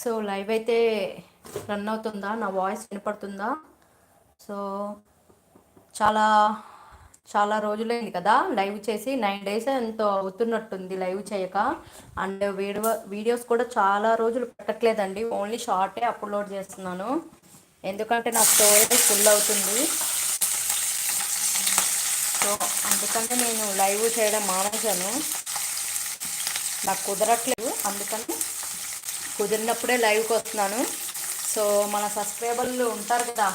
So live అయితే run అవుతుందా? నా వాయిస్ వినపడుతుందా? సో చాలా చాలా రోజులైంది కదా లైవ్ చేసి నైన్ డేస్ ఎంతో అవుతున్నట్టుంది లైవ్ చేయక. అండ్ వీడియో వీడియోస్ కూడా చాలా రోజులు పెట్టట్లేదండి. ఓన్లీ షార్టే అప్లోడ్ చేస్తున్నాను. ఎందుకంటే నా స్టోరేజ్ ఫుల్ అవుతుంది. సో అందుకంటే నేను లైవ్ చేయడం మానేశాను. నాకు కుదరట్లేదు. అందుకని కుదిరినప్పుడే లైవ్కి వస్తున్నాను. సో మన సబ్స్క్రైబర్లు ఉంటారు కదా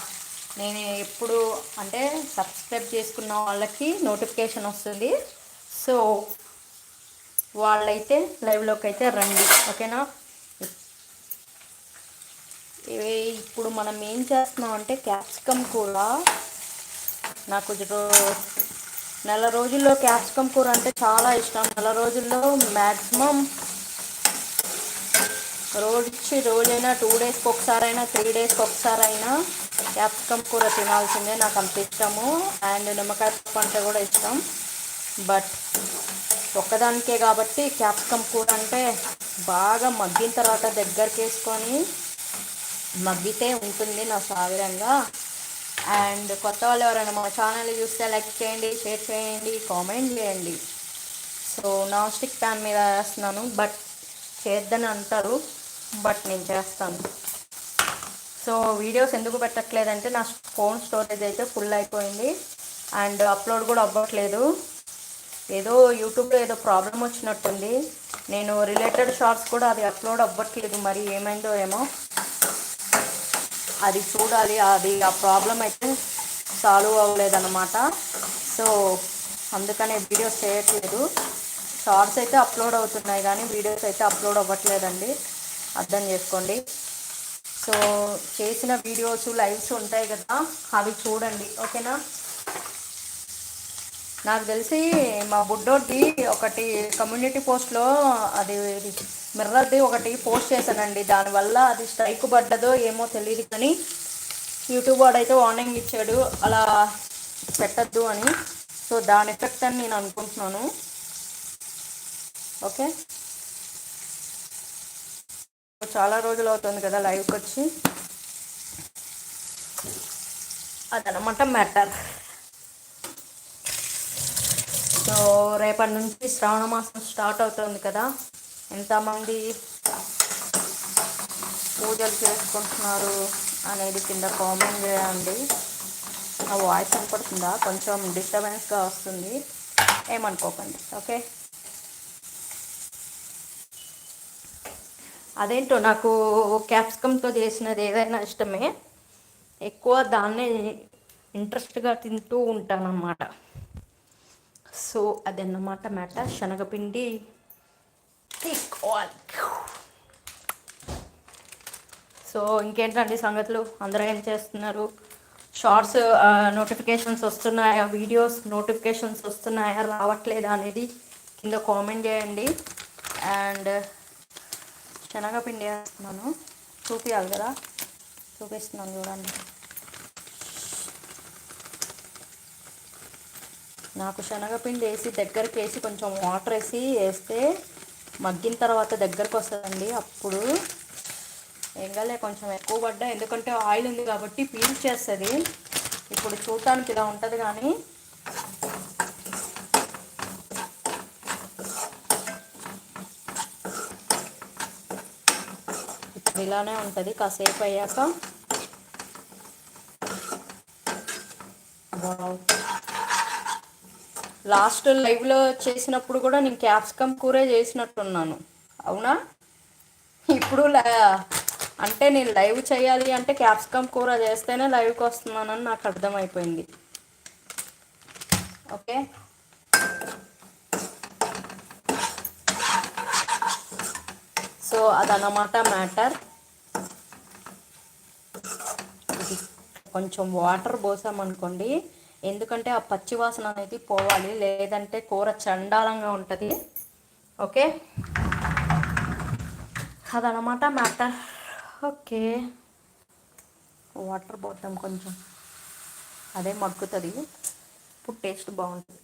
నేను ఎప్పుడు అంటే సబ్స్క్రైబ్ చేసుకున్న వాళ్ళకి నోటిఫికేషన్ వస్తుంది. సో వాళ్ళైతే లైవ్లోకి అయితే రండి ఓకేనా? ఇవి ఇప్పుడు మనం ఏం చేస్తున్నాం అంటే క్యాప్సికమ్ కూర. నాకు నెల రోజుల్లో క్యాప్సికమ్ కూర అంటే చాలా ఇష్టం. నెల రోజుల్లో మ్యాక్సిమం రోజు రోజైనా టూ డేస్కి ఒకసారి అయినా త్రీ డేస్కి ఒకసారి అయినా క్యాప్సికమ్ కూర తినాల్సిందే నాకు అంత ఇష్టము. అండ్ నిమ్మకాయ పప్పు అంటే కూడా ఇష్టం. బట్ ఒక్కదానికే కాబట్టి క్యాప్సికమ్ కూర అంటే బాగా మగ్గిన తర్వాత దగ్గరికి వేసుకొని మగ్గితే ఉంటుంది నా సావిరంగా అండ్ కొత్త వాళ్ళు ఎవరైనా మా ఛానల్ చూస్తే లైక్ చేయండి షేర్ చేయండి కామెంట్ చేయండి. సో నాన్ స్టిక్ ప్యాన్ మీద వేస్తున్నాను బట్ చేద్దని అంటారు. బట్ నేను చేస్తాను. సో వీడియోస్ ఎందుకు పెట్టట్లేదంటే నా ఫోన్ స్టోరేజ్ అయితే ఫుల్ అయిపోయింది. అండ్ అప్లోడ్ కూడా అవ్వట్లేదు. ఏదో యూట్యూబ్లో ఏదో ప్రాబ్లం వచ్చినట్టుంది. నేను రిలేటెడ్ షార్ట్స్ కూడా అది అప్లోడ్ అవ్వట్లేదు. మరి ఏమైందో ఏమో. అది చూడాలి. అది ఆ ప్రాబ్లం అయితే సాల్వ్ అవ్వలేదన్నమాట. సో అందుకనే వీడియోస్ చేయట్లేదు. షార్ట్స్ అయితే అప్లోడ్ అవుతున్నాయి కానీ వీడియోస్ అయితే అప్లోడ్ అవ్వట్లేదండి. అర్థం చేసుకోండి. సో చేసిన వీడియోస్ లైవ్స్ ఉంటాయి కదా అవి చూడండి ఓకేనా? నాకు తెలిసి మా బుడ్డోడ్ది ఒకటి కమ్యూనిటీ పోస్ట్లో అది మిర్రర్ది ఒకటి పోస్ట్ చేశానండి. దానివల్ల అది స్ట్రైక్ పడ్డదో ఏమో తెలియదు కానీ యూట్యూబ్ వాడైతే వార్నింగ్ ఇచ్చాడు. అలా పెట్టద్దు అని. సో దాని ఎఫెక్ట్ అని నేను అనుకుంటున్నాను. ఓకే? చాలా రోజులు అవుతుంది కదా లైవ్కి వచ్చి. అదనమాట మ్యాటర్ సో రేపటి నుంచి శ్రావణ మాసం స్టార్ట్ అవుతుంది కదా. ఎంతమంది పూజలు చేసుకుంటున్నారు అనేది కింద కామెంట్ చేయండి. నా వాయిస్ కనపడుతుందా కొంచెం డిస్టర్బెన్స్గా వస్తుంది. ఏమనుకోకండి ఓకే అదేంటో నాకు క్యాప్సికమ్తో చేసినది ఏదైనా ఇష్టమే ఎక్కువ దాన్నే ఇంట్రెస్ట్గా తింటూ ఉంటానన్నమాట. సో అదన్నమాట మాట శనగపిండి తీసుకోవాలి. సో ఇంకేంటండి సంగతులు? అందరూ ఏం చేస్తున్నారు? షార్ట్స్ నోటిఫికేషన్స్ వస్తున్నాయా? వీడియోస్ నోటిఫికేషన్స్ వస్తున్నాయా? రావట్లేదా అనేది కింద కామెంట్ చేయండి. అండ్ శనగపిండి వేస్తున్నాను. చూపించాలి కదా? చూపిస్తున్నాను చూడండి. నాకు శనగపిండి వేసి దగ్గరికి వేసి కొంచెం వాటర్ వేసి వేస్తే మగ్గిన తర్వాత దగ్గరకు వస్తుందండి అప్పుడు. ఎంగలే కొంచెం ఎక్కువ పడ్డా ఎందుకంటే ఆయిల్ ఉంది కాబట్టి పీల్ చేస్తుంది. ఇప్పుడు చూడటానికి ఇలా ఉంటుంది కానీ ఇలానే ఉంటుంది. కాసేపు అయ్యాక లాస్ట్ లైవ్లో చేసినప్పుడు కూడా నేను క్యాప్సికమ్ కూరే చేసినట్టున్నాను. అవునా? ఇప్పుడు అంటే నేను లైవ్ చేయాలి అంటే క్యాప్సికమ్ కూర చేస్తేనే లైవ్కి వస్తున్నానని నాకు అర్థమైపోయింది. ఓకే? సో అదనమాట మ్యాటర్. కొంచెం వాటర్ పోసామనుకోండి ఎందుకంటే ఆ పచ్చి వాసన అనేది పోవాలి. లేదంటే కూర చండాలంగా ఉంటుంది. ఓకే? అదనమాట మ్యాటర్. ఓకే. వాటర్ పోద్దాం కొంచెం. అదే మగ్గుతుంది. ఇప్పుడు టేస్ట్ బాగుంటుంది.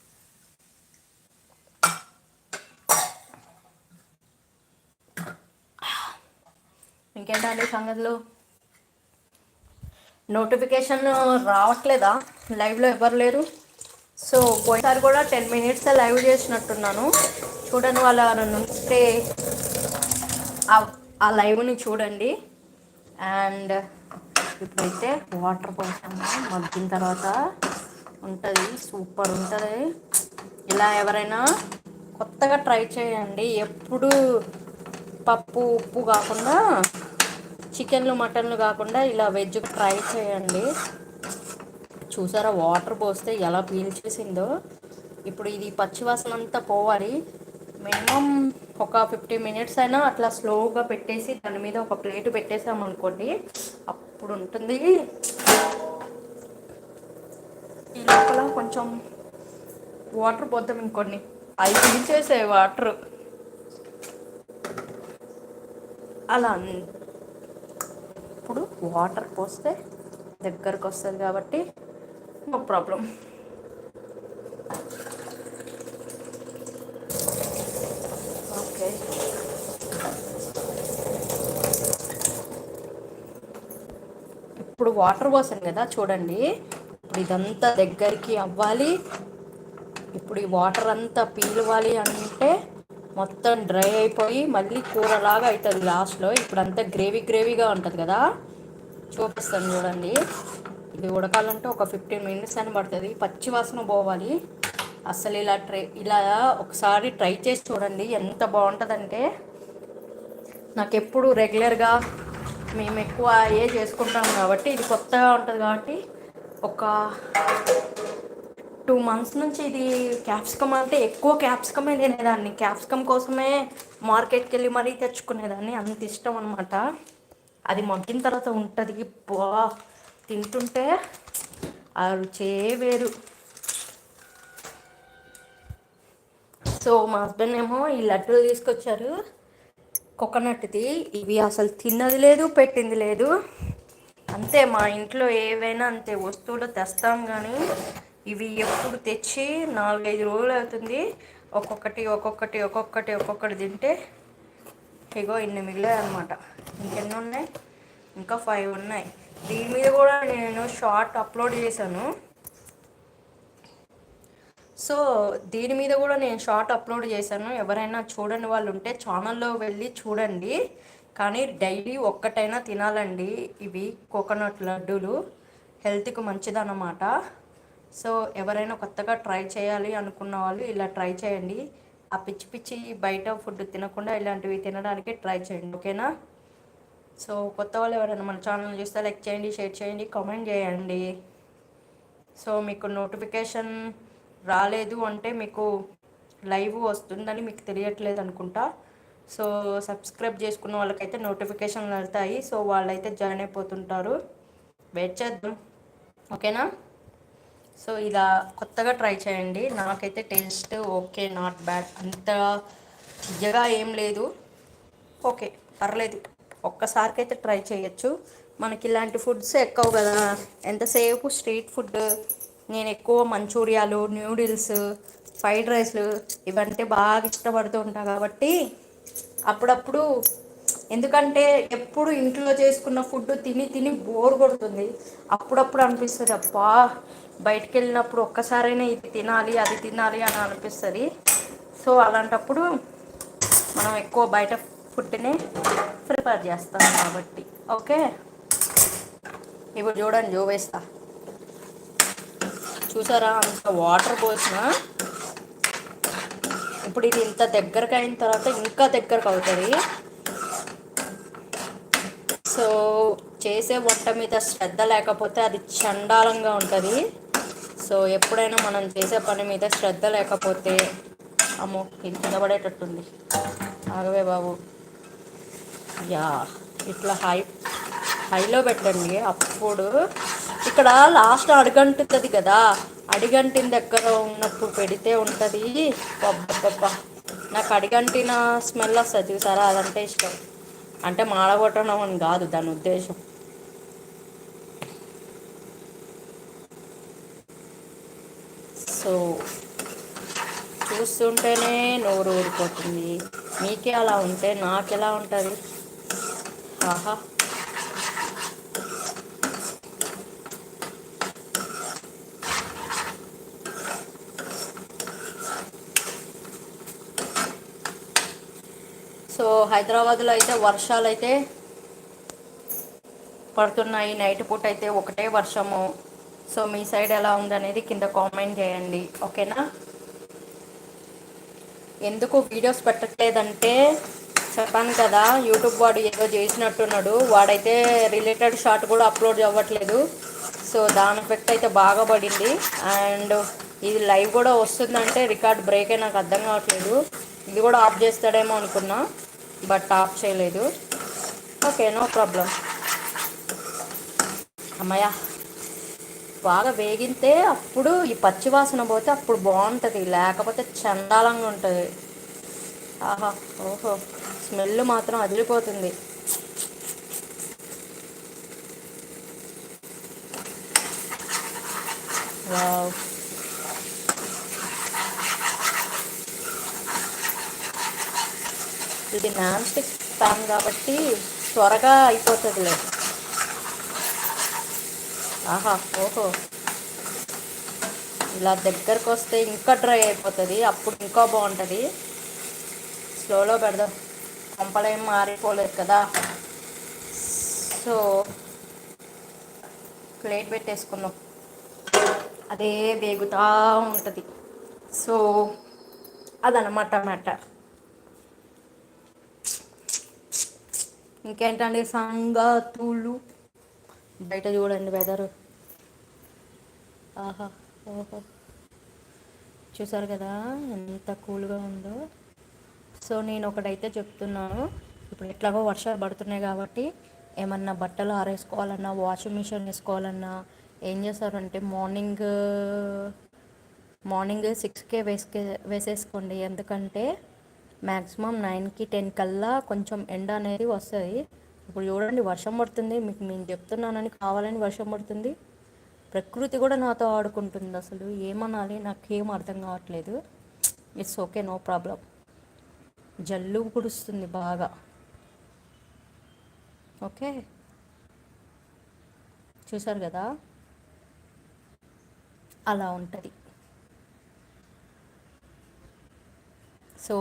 ఇంకేంటండి సంగతులు? నోటిఫికేషన్ రావట్లేదా? లైవ్లో ఎవరు లేరు. సో పోయినసారి కూడా టెన్ మినిట్స్ లైవ్ చేసినట్టున్నాను. చూడండి వాళ్ళ నుంచే ఆ- ఆ లైవ్ని చూడండి. అండ్ ఇప్పుడైతే వాటర్ పోసాము మగ్గిన తర్వాత ఉంటుంది. సూపర్ ఉంటుంది. ఇలా ఎవరైనా కొత్తగా ట్రై చేయండి. ఎప్పుడు పప్పు ఉప్పు కాకుండా చికెన్లు మటన్లు కాకుండా ఇలా వెజ్ ట్రై చేయండి. చూసారా వాటర్ పోస్తే ఎలా పీల్చేసిందో. ఇప్పుడు ఇది పచ్చివాసన అంతా పోవాలి. మినిమం ఒక ఫిఫ్టీ మినిట్స్ అయినా అట్లా స్లోగా పెట్టేసి దాని మీద ఒక ప్లేట్ పెట్టేసాం అనుకోండి అప్పుడు ఉంటుంది. ఈ లోపల కొంచెం వాటర్ పోద్దాం ఇంకొన్ని అవి పీల్చేసే వాటర్. అలా వాటర్ పోస్తే దగ్గరకు వస్తుంది కాబట్టి నో ప్రాబ్లం ఓకే ఇప్పుడు వాటర్ పోసాను కదా చూడండి. ఇప్పుడు ఇదంతా దగ్గరికి అవ్వాలి. ఇప్పుడు ఈ వాటర్ అంతా పీలవాలి అంటే మొత్తం డ్రై అయిపోయి మళ్ళీ కూరలాగా అవుతుంది లాస్ట్లో ఇప్పుడు అంతా గ్రేవీ గ్రేవీగా ఉంటుంది కదా. చూపిస్తాను చూడండి. ఇది ఉడకాలంటే ఒక ఫిఫ్టీన్ మినిట్స్ అని పడుతుంది. పచ్చి వాసన పోవాలి. అసలు ఇలా ట్రై ఇలా ఒకసారి ట్రై చేసి చూడండి ఎంత బాగుంటుందంటే. నాకు ఎప్పుడు రెగ్యులర్గా మేము ఎక్కువ ఏ చేసుకుంటాం కాబట్టి ఇది కొత్తగా ఉంటుంది కాబట్టి ఒక టూ మంత్స్ నుంచి ఇది క్యాప్సికమ్ అంటే ఎక్కువ క్యాప్సికమే తినేదాన్ని. క్యాప్సికమ్ కోసమే మార్కెట్కి వెళ్ళి మరీ తెచ్చుకునేదాన్ని. అంత ఇష్టం అనమాట అది మగ్గిన తర్వాత ఉంటుంది. బా తింటుంటే ఆ రుచే వేరు. సో మా హస్బెండ్ ఏమో ఈ లడ్డూలు తీసుకొచ్చారు. కోకోనట్ది. ఇవి అసలు తిన్నది లేదు పెట్టింది లేదు. అంతే మా ఇంట్లో ఏవైనా అంతే వస్తువులు తెస్తాం కానీ ఇవి ఎప్పుడు తెచ్చి నాలుగైదు రోజులు అవుతుంది. ఒక్కొక్కటి ఒక్కొక్కటి ఒక్కొక్కటి ఒక్కొక్కటి తింటే ఇగో ఇన్ని మిగిలాయి అనమాట ఇంకెన్ని ఉన్నాయి? ఇంకా ఫైవ్ ఉన్నాయి. దీని మీద కూడా నేను షార్ట్ అప్లోడ్ చేశాను. సో దీని మీద కూడా నేను షార్ట్ అప్లోడ్ చేశాను. ఎవరైనా చూడని వాళ్ళు ఉంటే ఛానల్లో వెళ్ళి చూడండి. కానీ డైలీ ఒక్కటైనా తినాలండి. ఇవి కోకోనట్ లడ్డూలు. హెల్త్కి మంచిదన్నమాట. సో ఎవరైనా కొత్తగా ట్రై చేయాలి అనుకున్న వాళ్ళు ఇలా ట్రై చేయండి. ఆ పిచ్చి పిచ్చి బయట ఫుడ్ తినకుండా ఇలాంటివి తినడానికి ట్రై చేయండి ఓకేనా? సో కొత్త వాళ్ళు ఎవరైనా మన ఛానల్ చూస్తే లైక్ చేయండి షేర్ చేయండి కామెంట్ చేయండి. సో మీకు నోటిఫికేషన్ రాలేదు అంటే మీకు లైవ్ వస్తుందని మీకు తెలియట్లేదు అనుకుంటా. సో సబ్స్క్రైబ్ చేసుకున్న వాళ్ళకైతే నోటిఫికేషన్లు వెళ్తాయి. సో వాళ్ళైతే జాయిన్ అయిపోతుంటారు. వెయిట్ చేద్దాం ఓకేనా? సో ఇలా కొత్తగా ట్రై చేయండి. నాకైతే టేస్ట్ ఓకే నాట్ బ్యాడ్. అంత తీయగా ఏం లేదు. ఓకే పర్లేదు. ఒక్కసారికైతే ట్రై చేయొచ్చు. మనకి ఇలాంటి ఫుడ్స్ ఎక్కువ కదా. ఎంతసేపు స్ట్రీట్ ఫుడ్? నేను ఎక్కువ మంచూరియాలు న్యూడిల్స్ ఫ్రైడ్ రైస్లు ఇవంటే బాగా ఇష్టపడుతూ ఉంటాను కాబట్టి అప్పుడప్పుడు ఎందుకంటే ఎప్పుడు ఇంట్లో చేసుకున్న ఫుడ్ తిని తిని బోర్ కొడుతుంది. అప్పుడప్పుడు అనిపిస్తుంది అబ్బా బయటికి వెళ్ళినప్పుడు ఒక్కసారైనా ఇది తినాలి అది తినాలి అని అనిపిస్తుంది. సో అలాంటప్పుడు మనం ఎక్కువ బయట ఫుడ్ని ప్రిపేర్ చేస్తాం కాబట్టి. ఓకే? ఇప్పుడు చూడండి చూపిస్తా. చూసారా అంత వాటర్ పోసిన? ఇప్పుడు ఇది ఇంత దగ్గరకు అయిన తర్వాత ఇంకా దగ్గరకు అవుతుంది. సో చేసే వంట మీద శ్రద్ధ లేకపోతే అది చండాలంగా ఉంటుంది. సో ఎప్పుడైనా మనం చేసే పని మీద శ్రద్ధ లేకపోతే అమ్మో ఇది కింద పడేటట్టుంది ఆగవే బాబు. యా ఇట్లా హై హైలో పెట్టండి. అప్పుడు ఇక్కడ లాస్ట్ అడుగంటుంది కదా. అడిగంటిన దగ్గర ఉన్నప్పుడు పెడితే ఉంటుంది. పబ్బ నాకు అడిగంటిన స్మెల్ వస్తుంది చూసారా? అదంటే ఇష్టం. అంటే మాడగొట్టడం అని కాదు దాని ఉద్దేశం. సో చూస్తుంటేనే నోరు ఊరిపోతుంది. మీకే అలా ఉంటే నాకు ఎలా ఉంటుంది? ఆహా. సో హైదరాబాద్లో అయితే వర్షాలు అయితే పడుతున్నాయి. నైట్ పూట అయితే ఒకటే వర్షము. సో మీ సైడ్ ఎలా ఉందనేది కింద కామెంట్ చేయండి ఓకేనా? ఎందుకు వీడియోస్ పెట్టట్లేదంటే చెప్పాను కదా యూట్యూబ్ వాడు ఏదో చేసినట్టున్నాడు వాడైతే రిలేటెడ్ షార్ట్ కూడా అప్లోడ్ అవ్వట్లేదు. సో దాని ఎఫెక్ట్ అయితే బాగా పడింది. అండ్ ఇది లైవ్ కూడా వస్తుందంటే రికార్డ్ బ్రేక్ అయి నాకు అర్థం కావట్లేదు. ఇది కూడా ఆఫ్ చేస్తాడేమో అనుకున్నా బట్ ఆఫ్ చేయలేదు. Okay no problem. అమ్మయ్యా. బాగా వేగితే అప్పుడు ఈ పచ్చివాసన పోతే అప్పుడు బాగుంటుంది. లేకపోతే చండాలంగా ఉంటుంది. ఆహా ఓహో స్మెల్ మాత్రం అదిరిపోతుంది. వావ్. ఇది నాన్ స్టిక్ ప్యాన్ కాబట్టి త్వరగా అయిపోతుందిలే. ఆహా ఓహో. ఇలా దగ్గరకు వస్తే ఇంకా డ్రై అయిపోతుంది అప్పుడు ఇంకా బాగుంటుంది. స్లోలో పెడదాం. కొంపలేం మారిపోలేదు కదా. సో ప్లేట్ పెట్టేసుకుందాం. అదే వేగుతూ ఉంటుంది. సో అదనమాట మ్యాటర్ ఇంకేంటండి సంగతులు? బయట చూడండి వెదర్. ఆహా ఓహో. చూసారు కదా ఎంత కూల్గా ఉందో. సో నేను ఒకటైతే చెప్తున్నాను. ఇప్పుడు ఎట్లాగో వర్షాలు పడుతున్నాయి కాబట్టి ఏమన్నా బట్టలు ఆరేసుకోవాలన్నా వాషింగ్ మిషన్ వేసుకోవాలన్నా ఏం చేస్తారంటే మార్నింగ్ మార్నింగ్ సిక్స్కే వేసుకే వేసేసుకోండి. ఎందుకంటే మ్యాక్సిమం నైన్కి టెన్ కల్లా కొంచెం ఎండ అనేది వస్తుంది ఇప్పుడు చూడండి వర్షం పడుతుంది. మీకు నేను చెప్తున్నానని కావాలని వర్షం పడుతుంది. ప్రకృతి కూడా నాతో ఆడుకుంటుంది అసలు. ఏమనాలి? నాకేం అర్థం కావట్లేదు. ఇట్స్ ఓకే నో ప్రాబ్లం జల్లు కుడుస్తుంది బాగా. ఓకే చూసారు కదా? అలా ఉంటుంది. సో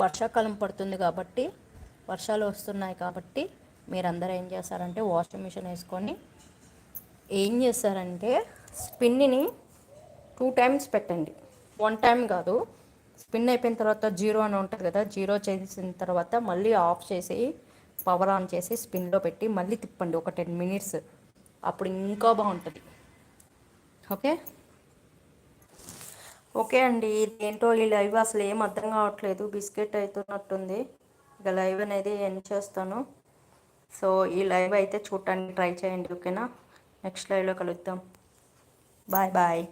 వర్షాకాలం పడుతుంది కాబట్టి వర్షాలు వస్తున్నాయి కాబట్టి మీరందరూ ఏం చేస్తారంటే వాషింగ్ మిషన్ వేసుకొని ఏం చేస్తారంటే స్పిన్ని టూ టైమ్స్ పెట్టండి. వన్ టైం కాదు. స్పిన్ అయిపోయిన తర్వాత జీరో అని ఉంటుంది కదా జీరో చేసిన తర్వాత మళ్ళీ ఆఫ్ చేసి పవర్ ఆన్ చేసి స్పిన్లో పెట్టి మళ్ళీ తిప్పండి. ఒక టెన్ మినిట్స్. అప్పుడు ఇంకా బాగుంటుంది. ఓకే? ఓకే అండి. ఏంటో ఈ లైవ్ అసలు ఏం అర్థం కావట్లేదు. బిస్కెట్ అవుతున్నట్టుంది. ఇక లైవ్ అనేది ఎండ్ చేస్తాను. సో ఈ లైవ్ అయితే చూడటానికి ట్రై చేయండి ఓకేనా? నెక్స్ట్ లైవ్లో కలుద్దాం. Bye bye.